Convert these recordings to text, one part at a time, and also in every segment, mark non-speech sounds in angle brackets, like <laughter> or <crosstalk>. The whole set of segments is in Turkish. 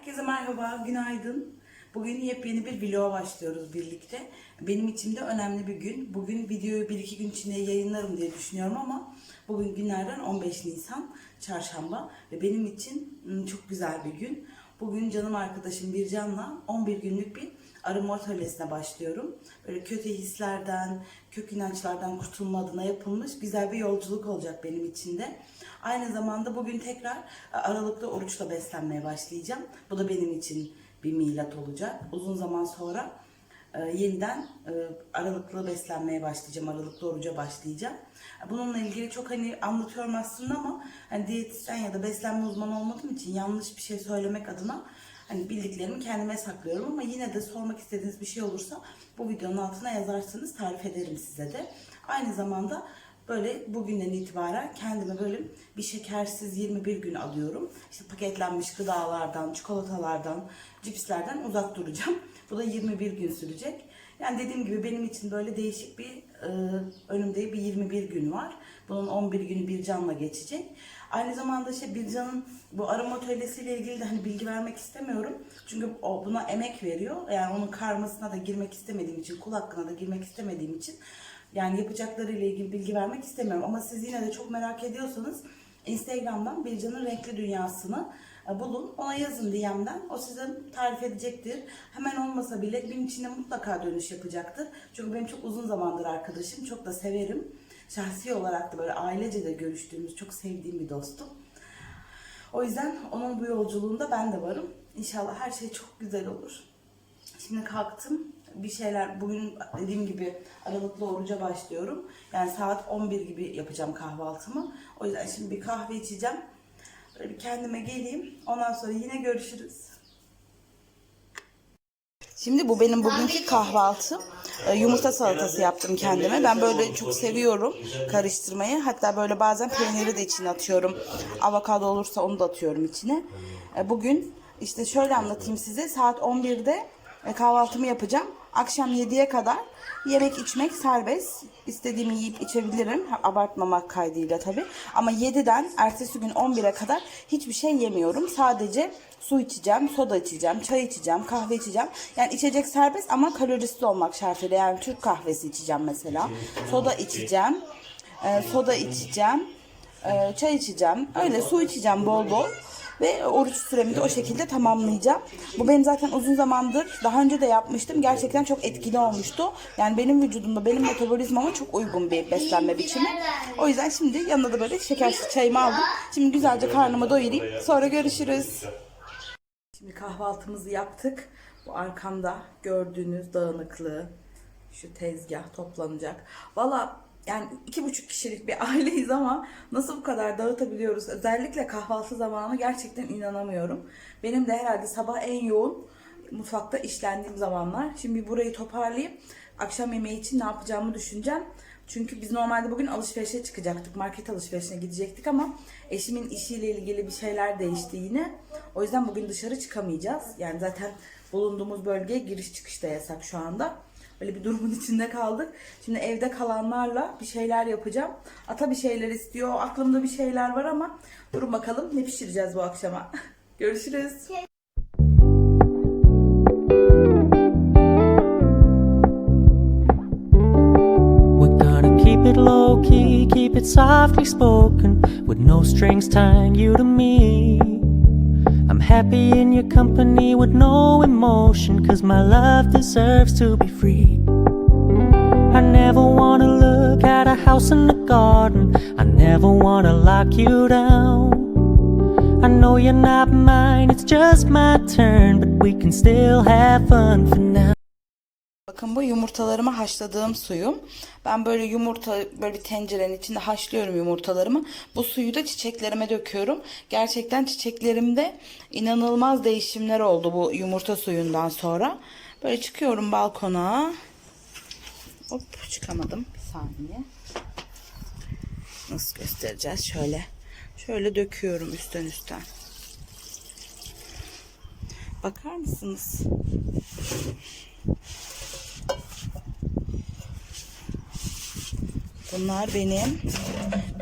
Herkese merhaba, günaydın. Bugün yepyeni bir vloga başlıyoruz birlikte. Benim için de önemli bir gün. Bugün videoyu bir iki gün içinde yayınlarım diye düşünüyorum ama bugün günlerden 15 Nisan, çarşamba ve benim için ım, çok güzel bir gün. Bugün canım arkadaşım Bircan'la 11 günlük bir arınma atölyesine başlıyorum. Böyle kötü hislerden, kök inançlardan kurtulma adına yapılmış güzel bir yolculuk olacak benim için de. Aynı zamanda bugün tekrar e, aralıklı oruçla beslenmeye başlayacağım. Bu da benim için bir milat olacak. Uzun zaman sonra e, yeniden e, aralıklı beslenmeye başlayacağım. Aralıklı oruca başlayacağım. Bununla ilgili çok hani anlatıyorum aslında ama hani diyetisyen ya da beslenme uzmanı olmadığım için yanlış bir şey söylemek adına hani bildiklerimi kendime saklıyorum ama yine de sormak istediğiniz bir şey olursa bu videonun altına yazarsanız tarif ederim size de. Aynı zamanda böyle bugünden itibaren kendime böyle bir şekersiz 21 gün alıyorum. İşte paketlenmiş gıdalardan, çikolatalardan, cipslerden uzak duracağım. Bu da 21 gün sürecek. Yani dediğim gibi benim için böyle değişik bir önümde bir 21 gün var. Bunun 11 günü Bircan'la geçecek. Aynı zamanda işte Bircan'ın bu arama atölyesiyle ilgili de hani bilgi vermek istemiyorum. Çünkü o buna emek veriyor. Yani onun karmasına da girmek istemediğim için, kul hakkına da girmek istemediğim için yani yapacaklarıyla ilgili bilgi vermek istemiyorum. Ama siz yine de çok merak ediyorsanız Instagram'dan Bircan'ın renkli dünyasını e, bulun. Ona yazın DM'den. O size tarif edecektir. Hemen olmasa bile gün içinde mutlaka dönüş yapacaktır. Çünkü benim çok uzun zamandır arkadaşım. Çok da severim. Şahsi olarak da böyle ailece de görüştüğümüz çok sevdiğim bir dostum. O yüzden onun bu yolculuğunda ben de varım. İnşallah her şey çok güzel olur. Şimdi kalktım. Bir şeyler bugün dediğim gibi aralıklı oruca başlıyorum. Yani saat 11 gibi yapacağım kahvaltımı. O yüzden şimdi bir kahve içeceğim. Böyle kendime geleyim. Ondan sonra yine görüşürüz. Şimdi bu benim bugünkü kahvaltım. Ee, Yumurta salatası yaptım kendime. Ben böyle çok seviyorum karıştırmayı. Hatta böyle bazen peyniri de içine atıyorum. Avokado olursa onu da atıyorum içine. Ee, Bugün işte şöyle anlatayım size. Saat 11'de e, kahvaltımı yapacağım. Akşam 7'ye kadar yemek içmek serbest. İstediğimi yiyip içebilirim. Abartmamak kaydıyla tabii. Ama 7'den ertesi gün 11'e kadar hiçbir şey yemiyorum. Sadece su içeceğim, soda içeceğim, çay içeceğim, kahve içeceğim. Yani içecek serbest ama kalorisiz olmak şartıyla. Yani Türk kahvesi içeceğim mesela. Soda içeceğim. e, soda içeceğim. e, çay içeceğim. Öyle su içeceğim bol bol. Ve oruç süremi de o şekilde tamamlayacağım. Bu benim zaten uzun zamandır daha önce de yapmıştım. Gerçekten çok etkili olmuştu. Yani benim vücudumda, benim metabolizmama çok uygun bir beslenme biçimi. O yüzden şimdi yanında da böyle şekersiz çayımı aldım. Şimdi güzelce karnımı doyurayım. Sonra görüşürüz. Şimdi kahvaltımızı yaptık. Bu arkamda gördüğünüz dağınıklığı, şu tezgah toplanacak. Valla yani iki buçuk kişilik bir <laughs> aileyiz ama nasıl bu kadar dağıtabiliyoruz? Özellikle kahvaltı zamanı gerçekten inanamıyorum. Benim de herhalde sabah en yoğun mutfakta işlendiğim zamanlar. Şimdi burayı toparlayıp akşam yemeği için ne yapacağımı düşüneceğim. Çünkü biz normalde bugün alışverişe çıkacaktık. Market alışverişine gidecektik ama eşimin işiyle ilgili bir şeyler değişti yine. O yüzden bugün dışarı çıkamayacağız. Yani zaten bulunduğumuz bölgeye giriş çıkış da yasak şu anda. Öyle bir durumun içinde kaldık. Şimdi evde kalanlarla bir şeyler yapacağım. Ata bir şeyler istiyor. Aklımda bir şeyler var ama durun bakalım ne pişireceğiz bu akşama. <laughs> Görüşürüz. Keep it low key, keep it softly spoken, with no strings tying you to me. I'm happy in your company with no emotion, cause my love deserves to be free. I never wanna look at a house in the garden, I never wanna lock you down. I know you're not mine, it's just my turn, but we can still have fun for now. Bakın bu yumurtalarımı haşladığım suyum. Ben böyle yumurta böyle bir tencerenin içinde haşlıyorum yumurtalarımı. Bu suyu da çiçeklerime döküyorum. Gerçekten çiçeklerimde inanılmaz değişimler oldu bu yumurta suyundan sonra. Böyle çıkıyorum balkona. Hop çıkamadım. Bir saniye. Nasıl göstereceğiz? Şöyle. Şöyle döküyorum üstten üstten. Bakar mısınız? Bunlar benim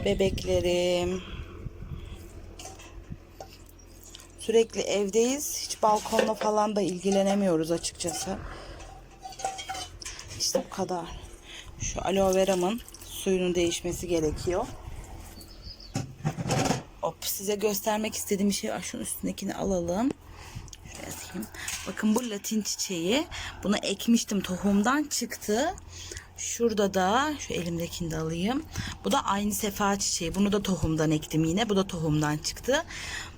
bebeklerim. Sürekli evdeyiz. Hiç balkonla falan da ilgilenemiyoruz açıkçası. İşte bu kadar. Şu aloe veramın suyunun değişmesi gerekiyor. Hop size göstermek istediğim şey. Şunun üstündekini alalım. Şuraya atayım. Bakın bu latin çiçeği. Bunu ekmiştim tohumdan çıktı. Şurada da şu elimdekini de alayım. Bu da aynı sefa çiçeği. Bunu da tohumdan ektim yine. Bu da tohumdan çıktı.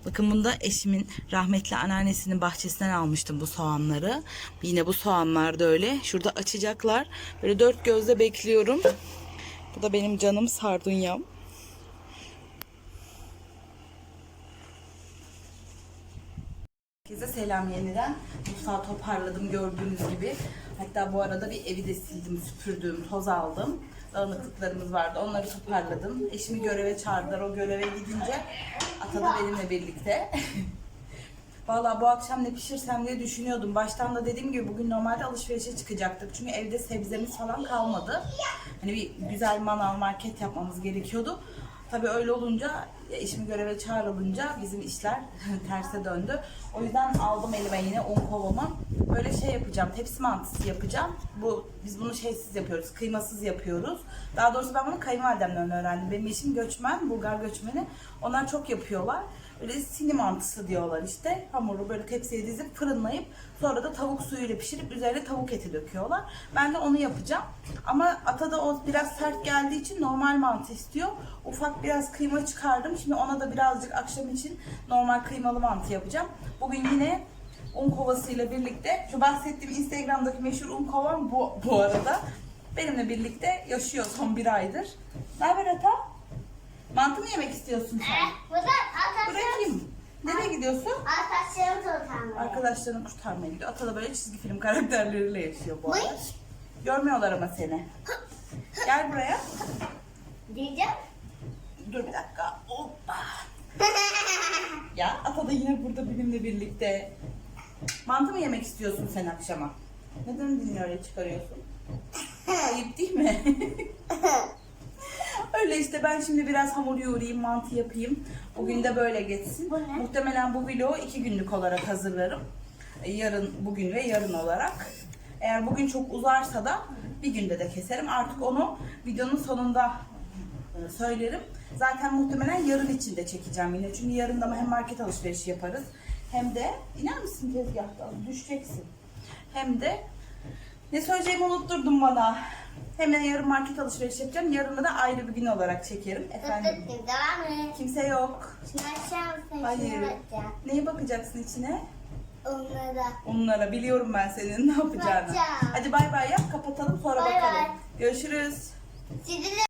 Bakın bunu da eşimin rahmetli anneannesinin bahçesinden almıştım bu soğanları. Yine bu soğanlar da öyle. Şurada açacaklar. Böyle dört gözle bekliyorum. Bu da benim canım sardunyam. Herkese selam yeniden. Mutfağı toparladım gördüğünüz gibi. Hatta bu arada bir evi de sildim, süpürdüm, toz aldım. Dağınıklıklarımız vardı. Onları toparladım. Eşimi göreve çağırdılar. O göreve gidince Ata da benimle birlikte. <laughs> Vallahi bu akşam ne pişirsem diye düşünüyordum. Baştan da dediğim gibi bugün normalde alışverişe çıkacaktık. Çünkü evde sebzemiz falan kalmadı. Hani bir güzel manav market yapmamız gerekiyordu. Tabii öyle olunca eşimi göreve çağrılınca bizim işler <laughs> terse döndü. O yüzden aldım elime yine un kovamı. Böyle şey yapacağım. Tepsi mantısı yapacağım. Bu biz bunu şeysiz yapıyoruz. Kıymasız yapıyoruz. Daha doğrusu ben bunu kayınvalidemden öğrendim. Benim eşim göçmen, Bulgar göçmeni. Onlar çok yapıyorlar. Böyle sini mantısı diyorlar işte. Hamuru böyle tepsiye dizip fırınlayıp sonra da tavuk suyuyla pişirip üzerine tavuk eti döküyorlar. Ben de onu yapacağım. Ama ata da o biraz sert geldiği için normal mantı istiyor. Ufak biraz kıyma çıkardım. Şimdi ona da birazcık akşam için normal kıymalı mantı yapacağım. Bugün yine un kovasıyla birlikte şu bahsettiğim Instagram'daki meşhur un kovam bu, bu arada. Benimle birlikte yaşıyor son bir aydır. Ne haber ata? Mantı mı yemek istiyorsun sen? Bu da arkadaşlarım, Bırakayım. Nereye gidiyorsun? arkadaşlarım tutamıyor. Arkadaşlarını kurtarmaya gidiyor. Ata da böyle çizgi film karakterleriyle yaşıyor bu arada. Görmüyorlar ama seni. Gel buraya. Diyeceğim. Dur bir dakika. Hoppa. Ya Ata da yine burada benimle birlikte. Mantı mı yemek istiyorsun sen akşama? Neden dilini öyle çıkarıyorsun? <laughs> Ayıp değil mi? <laughs> Öyle işte ben şimdi biraz hamur yoğurayım, mantı yapayım. Bugün de böyle geçsin. Bu ne? Muhtemelen bu vlogu iki günlük olarak hazırlarım. Yarın, bugün ve yarın olarak. Eğer bugün çok uzarsa da bir günde de keserim. Artık onu videonun sonunda e, söylerim. Zaten muhtemelen yarın için de çekeceğim yine. Çünkü yarın da hem market alışverişi yaparız. Hem de iner misin tezgahtan? Düşeceksin. Hem de ne söyleyeceğimi unutturdun bana. Hemen yarın market alışveriş yapacağım. Yarını da ayrı bir gün olarak çekerim. Efendim. Devam et. Kimse yok. Şimdi seni. Hayır. Neye bakacaksın içine? Onlara. Onlara biliyorum ben senin ne yapacağını. Bakacağım. Hadi bay bay yap kapatalım sonra Bay bakalım. bay. Görüşürüz. Sizi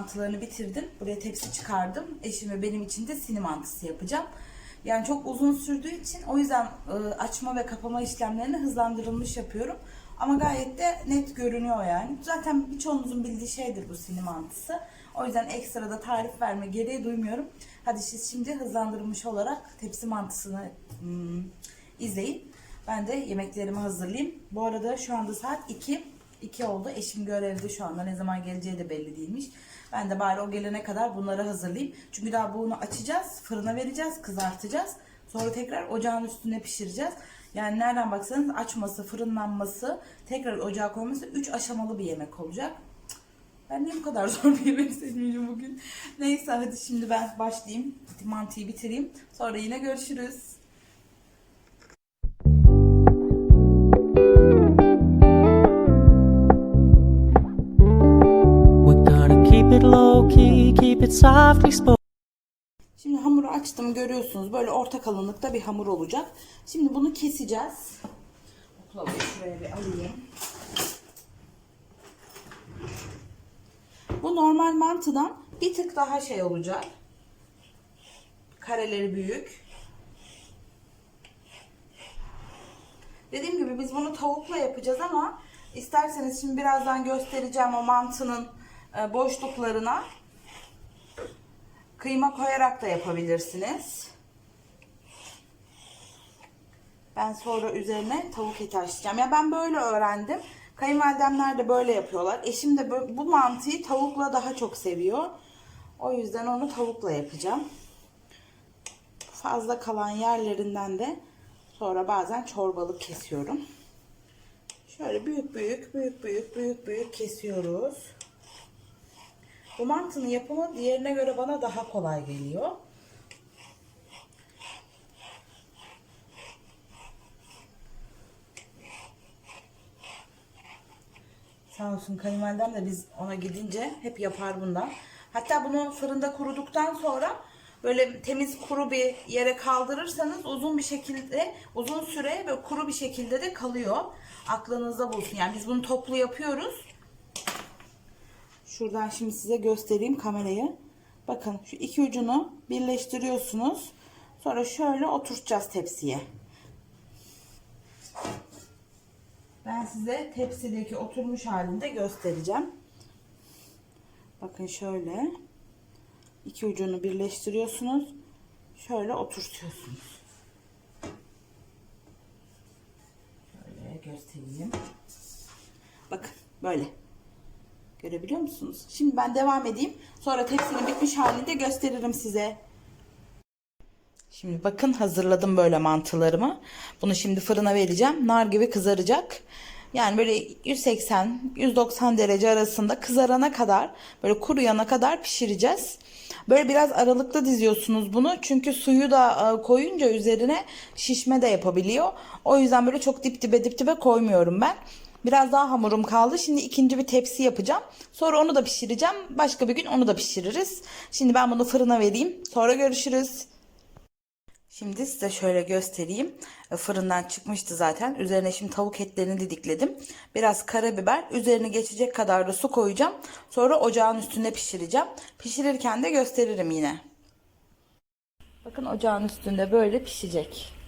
Mantılarını bitirdim. Buraya tepsi çıkardım. Eşime benim için de sini mantısı yapacağım. Yani çok uzun sürdüğü için o yüzden e, açma ve kapama işlemlerini hızlandırılmış yapıyorum. Ama gayet de net görünüyor yani. Zaten birçoğunuzun bildiği şeydir bu sini mantısı. O yüzden ekstra da tarif verme gereği duymuyorum. Hadi siz şimdi hızlandırılmış olarak tepsi mantısını hmm, izleyin. Ben de yemeklerimi hazırlayayım. Bu arada şu anda saat 2. İki oldu. Eşim görevde şu anda. Ne zaman geleceği de belli değilmiş. Ben de bari o gelene kadar bunları hazırlayayım. Çünkü daha bunu açacağız. Fırına vereceğiz. Kızartacağız. Sonra tekrar ocağın üstüne pişireceğiz. Yani nereden baksanız açması, fırınlanması, tekrar ocağa koyması 3 aşamalı bir yemek olacak. Ben niye bu kadar <laughs> zor bir yemek seçmişim bugün? Neyse hadi şimdi ben başlayayım. Mantıyı bitireyim. Sonra yine görüşürüz. Şimdi hamuru açtım görüyorsunuz. Böyle orta kalınlıkta bir hamur olacak. Şimdi bunu keseceğiz. Oklavayı şuraya bir alayım. Bu normal mantıdan bir tık daha şey olacak. Kareleri büyük. Dediğim gibi biz bunu tavukla yapacağız ama isterseniz şimdi birazdan göstereceğim o mantının e, boşluklarına kıyma koyarak da yapabilirsiniz. Ben sonra üzerine tavuk eti haşlayacağım. Ya ben böyle öğrendim. Kayınvalidemler de böyle yapıyorlar. Eşim de bu mantıyı tavukla daha çok seviyor. O yüzden onu tavukla yapacağım. Fazla kalan yerlerinden de sonra bazen çorbalık kesiyorum. Şöyle büyük büyük büyük büyük büyük büyük kesiyoruz. Bu mantının yapımı diğerine göre bana daha kolay geliyor. Sağ olsun kayınvalidem de biz ona gidince hep yapar bundan. Hatta bunu fırında kuruduktan sonra böyle temiz kuru bir yere kaldırırsanız uzun bir şekilde uzun süre ve kuru bir şekilde de kalıyor. Aklınızda bulsun. Yani biz bunu toplu yapıyoruz. Şuradan şimdi size göstereyim kamerayı. Bakın şu iki ucunu birleştiriyorsunuz. Sonra şöyle oturtacağız tepsiye. Ben size tepsideki oturmuş halinde göstereceğim. Bakın şöyle. iki ucunu birleştiriyorsunuz. Şöyle oturtuyorsunuz. Şöyle göstereyim. Bakın böyle. Görebiliyor musunuz? Şimdi ben devam edeyim. Sonra tepsinin bitmiş halini de gösteririm size. Şimdi bakın hazırladım böyle mantılarımı. Bunu şimdi fırına vereceğim. Nar gibi kızaracak. Yani böyle 180-190 derece arasında kızarana kadar böyle kuruyana kadar pişireceğiz. Böyle biraz aralıklı diziyorsunuz bunu. Çünkü suyu da e, koyunca üzerine şişme de yapabiliyor. O yüzden böyle çok dip dibe dip dibe koymuyorum ben. Biraz daha hamurum kaldı. Şimdi ikinci bir tepsi yapacağım. Sonra onu da pişireceğim. Başka bir gün onu da pişiririz. Şimdi ben bunu fırına vereyim. Sonra görüşürüz. Şimdi size şöyle göstereyim. E, Fırından çıkmıştı zaten. Üzerine şimdi tavuk etlerini didikledim. Biraz karabiber. Üzerine geçecek kadar da su koyacağım. Sonra ocağın üstünde pişireceğim. Pişirirken de gösteririm yine. Bakın ocağın üstünde böyle pişecek.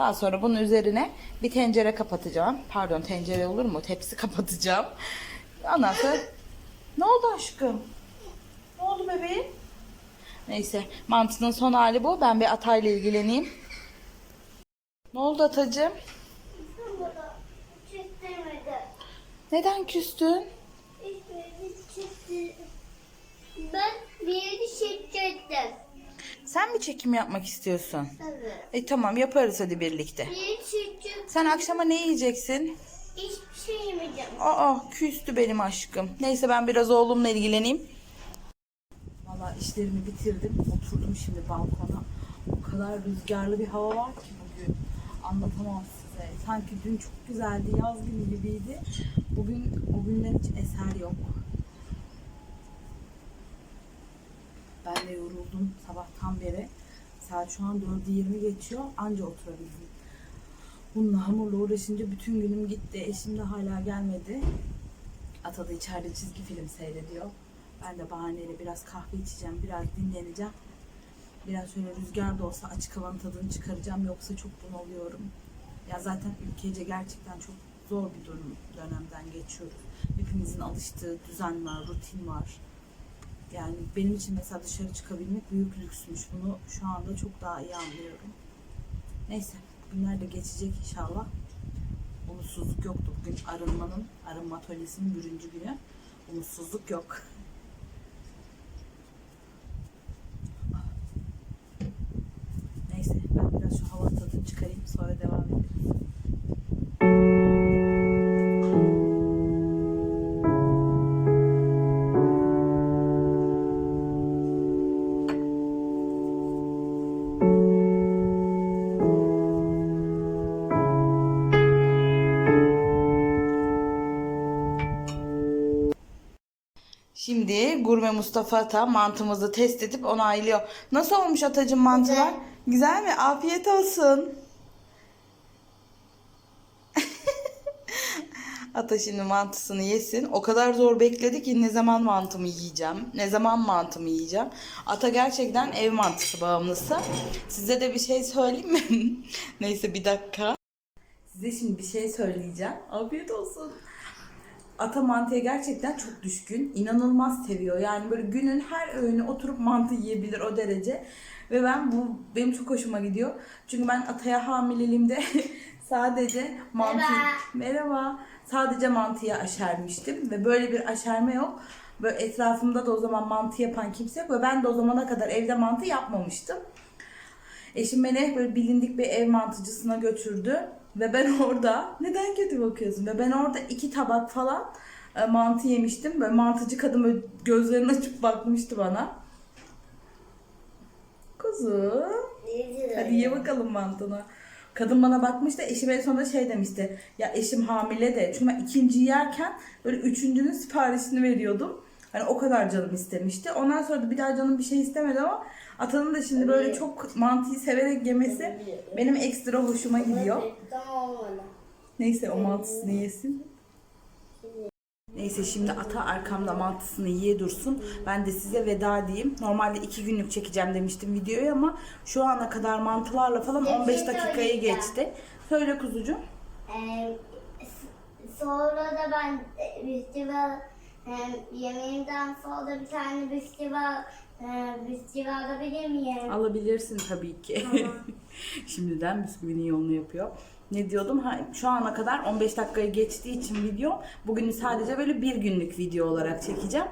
Daha sonra bunun üzerine bir tencere kapatacağım. Pardon tencere olur mu? Tepsi <laughs> kapatacağım. Ondan sonra... Ne oldu aşkım? Ne oldu bebeğim? Neyse mantının son hali bu. Ben bir atayla ilgileneyim. Ne oldu atacığım? Neden küstün? Ben bir yeri çekecektim. Sen mi çekim yapmak istiyorsun? Evet. E tamam yaparız hadi birlikte. Bir yeri çekecektim. Sen akşama ne yiyeceksin? Hiçbir şey yemeyeceğim. Aa küstü benim aşkım. Neyse ben biraz oğlumla ilgileneyim. Valla işlerimi bitirdim. Oturdum şimdi balkona. O kadar rüzgarlı bir hava var ki bugün. Anlatamam size. Sanki dün çok güzeldi. Yaz günü gibiydi. Bugün o günden hiç eser yok. Ben de yoruldum sabahtan beri. Saat şu an 4'ü 20 geçiyor. Anca oturabildim. Bununla hamurla uğraşınca bütün günüm gitti. Eşim de hala gelmedi. Ata da içeride çizgi film seyrediyor. Ben de bahaneyle biraz kahve içeceğim, biraz dinleneceğim. Biraz şöyle rüzgar da olsa açık havanın tadını çıkaracağım. Yoksa çok bunalıyorum. Ya zaten ülkece gerçekten çok zor bir durum dönemden geçiyoruz. Hepimizin alıştığı düzen var, rutin var. Yani benim için mesela dışarı çıkabilmek büyük lüksmüş. Bunu şu anda çok daha iyi anlıyorum. Neyse günler de geçecek inşallah. umutsuzluk yoktu. Bugün arınmanın, arınma atölyesinin birinci günü. Umutsuzluk yok. Gurme Mustafa Ata mantımızı test edip onaylıyor. Nasıl olmuş Atacığım mantılar? Güzel mi? Afiyet olsun. <laughs> Ata şimdi mantısını yesin. O kadar zor bekledi ki ne zaman mantımı yiyeceğim, ne zaman mantımı yiyeceğim. Ata gerçekten ev mantısı bağımlısı. Size de bir şey söyleyeyim mi? <laughs> Neyse bir dakika. Size şimdi bir şey söyleyeceğim. Afiyet olsun. Ata mantıya gerçekten çok düşkün. inanılmaz seviyor. Yani böyle günün her öğünü oturup mantı yiyebilir o derece. Ve ben bu benim çok hoşuma gidiyor. Çünkü ben Ata'ya hamileliğimde <laughs> sadece mantı Merhaba. Merhaba. Sadece mantıya aşermiştim ve böyle bir aşerme yok. Böyle etrafımda da o zaman mantı yapan kimse yok ve ben de o zamana kadar evde mantı yapmamıştım. Eşim beni böyle bilindik bir ev mantıcısına götürdü ve ben <laughs> orada neden kötü bakıyorsun ve ben orada iki tabak falan e, mantı yemiştim. Böyle mantıcı kadın böyle gözlerini açıp bakmıştı bana. Kuzu. Hadi ye bakalım mantını. Kadın bana bakmıştı. Eşim en sonunda şey demişti. Ya eşim hamile de. Çünkü ben ikinciyi yerken böyle üçüncünün siparişini veriyordum. Hani o kadar canım istemişti. Ondan sonra da bir daha canım bir şey istemedi ama Atanın da şimdi böyle çok mantıyı severek yemesi benim ekstra hoşuma gidiyor. Neyse o mantısını yesin. Neyse şimdi ata arkamda mantısını yiye dursun. Ben de size veda diyeyim. Normalde iki günlük çekeceğim demiştim videoyu ama şu ana kadar mantılarla falan Bir şey 15 dakikayı geçti. Söyle kuzucuğum. Ee, sonra da ben e, e, yemeğimden sonra bir tane bisküvi e, bisküvi alabilir miyim? Alabilirsin tabii ki. <laughs> Şimdiden bisküvinin yolunu yapıyor. Ne diyordum? Ha, şu ana kadar 15 dakikayı geçtiği için video bugünü sadece böyle bir günlük video olarak çekeceğim.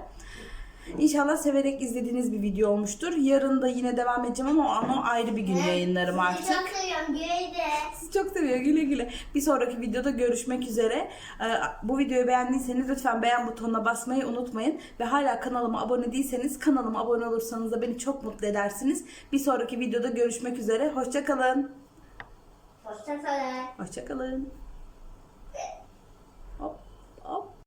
İnşallah severek izlediğiniz bir video olmuştur. Yarın da yine devam edeceğim ama onu ayrı bir gün yayınlarım Sizi artık. çok seviyorum. Güle de. Sizi çok seviyor güle güle. Bir sonraki videoda görüşmek üzere. Ee, Bu videoyu beğendiyseniz lütfen beğen butonuna basmayı unutmayın. Ve hala kanalıma abone değilseniz kanalıma abone olursanız da beni çok mutlu edersiniz. Bir sonraki videoda görüşmek üzere. Hoşçakalın. Hoşçakalın. Hoşçakalın.